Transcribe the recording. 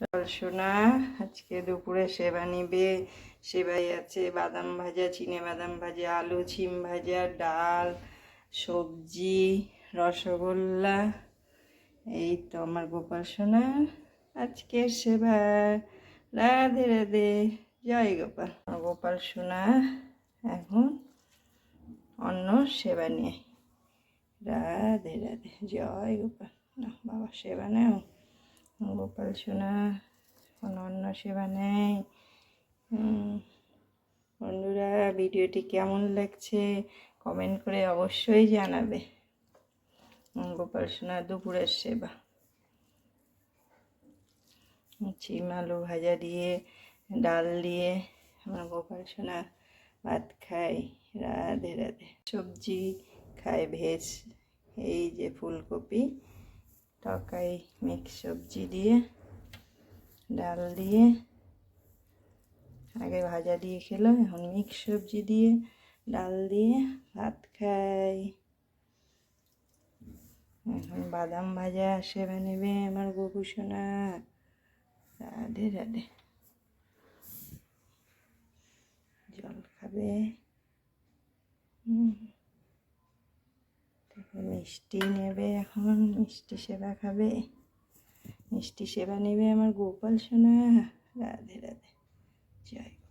চল সোনা, আজকে দুপুরে সেবা নিবে। সেবাই আছে বাদাম ভাজা, চিনে বাদাম ভাজা, আলু, ছিম ভাজা, ডাল, সবজি, রসগোল্লা। এই তো আমার গোপাল সোনা, আজকের সেবা। রাধে রাধে। জয় গোপাল। গোপাল সোনা, এখন অন্য সেবা নিয়ে। রাধে রাধে। জয় গোপাল। বাবা, সেবা নেও। গোপাল সোনা, কোনো অন্য সেবা নেই। বন্ধুরা, ভিডিওটি কেমন লাগছে কমেন্ট করে অবশ্যই জানাবে। গোপাল সোনা দুপুরের সেবা। চিম আলু ভাজা দিয়ে, ডাল দিয়ে আমরা গোপাল সোনা ভাত খাই রাধে রাধে। সবজি খাই ভেজ, এই যে ফুলকপি। তরকারি মিক্স সবজি দিয়ে ডাল দিয়ে আগে ভাজা দিয়ে খেলো এখন মিক্স সবজি দিয়ে ডাল দিয়ে ভাত খাই এখন বাদাম ভাজা সেবা নেবে আমার গপু সোনা রাধে রাধে জল খাবে মিষ্টি নেবে এখন, মিষ্টি সেবা খাবে। মিষ্টি সেবা নেবে আমার গোপাল সোনা। রাধে রাধে। জয়।